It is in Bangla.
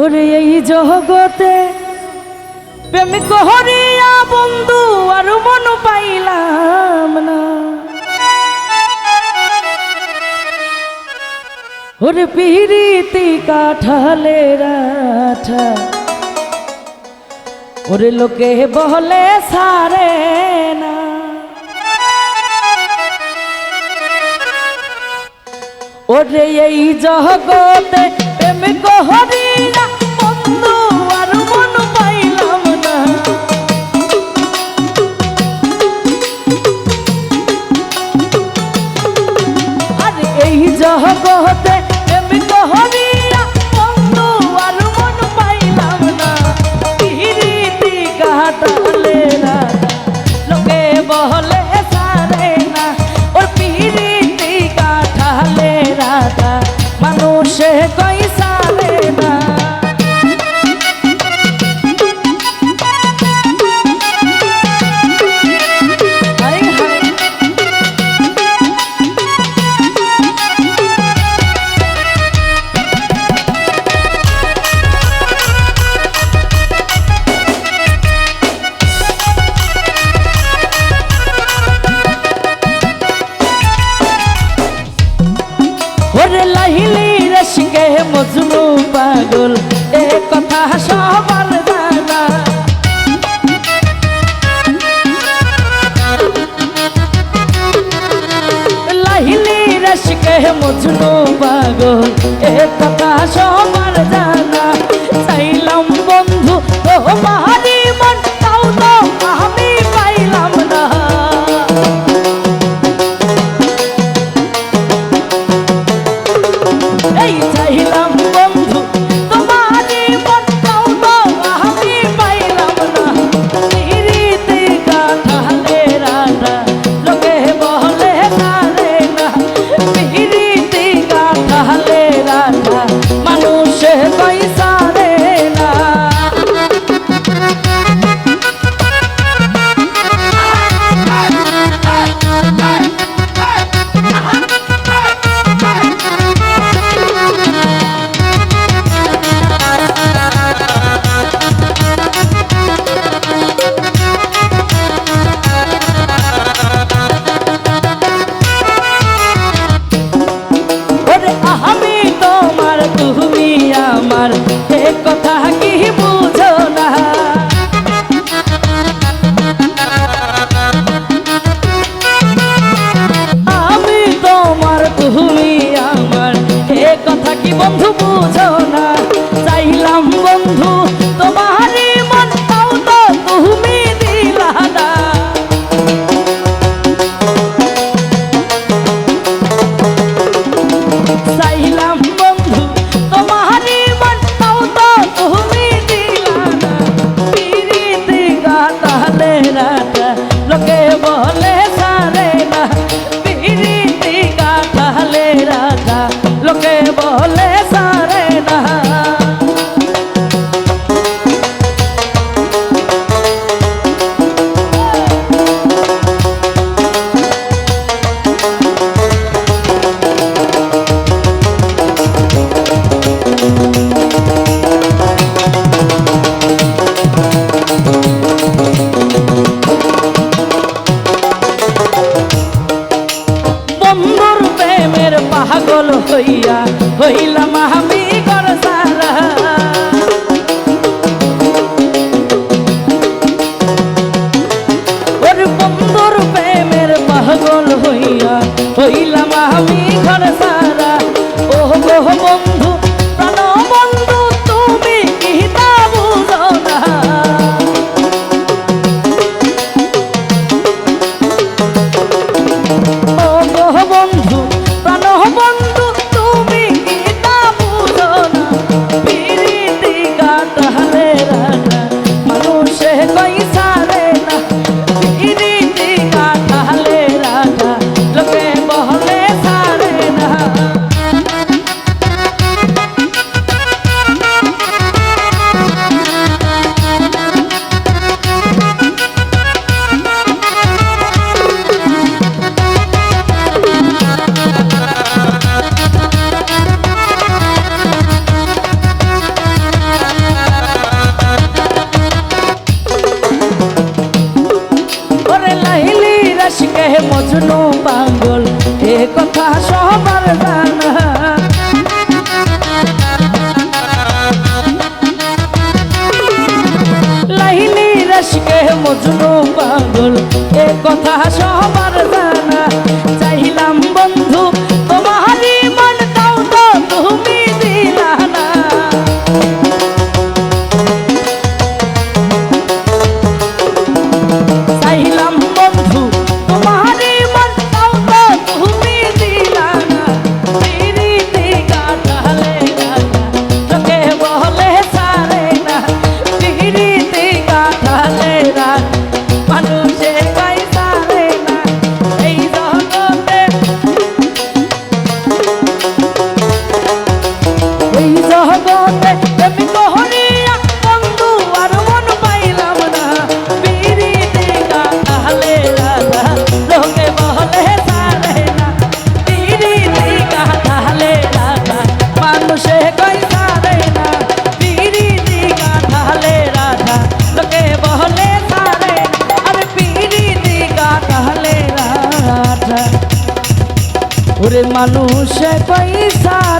ওরে এই জগতে প্রেম কহরিয়া বন্ধু আর মন পাইলাম না। ওরে পিরিতি কাঠালে রাঠা। ওরে লোকে বহলে সারে না। ওরে এই জগতে প্রেম কহরি না বন্ধু আর না। এই জগৎ পাগল এ কথা সবাই কথা কি বুঝো না? আমি তোমার তুমি আমার এ কথা কি বন্ধু বুঝো রইলাম আমি ঘরে হে মজনু পাগল এ কথা সবার জানা। লাইলি রসকে মজনু পাগল এ কথা সবার মানুষে পয়সা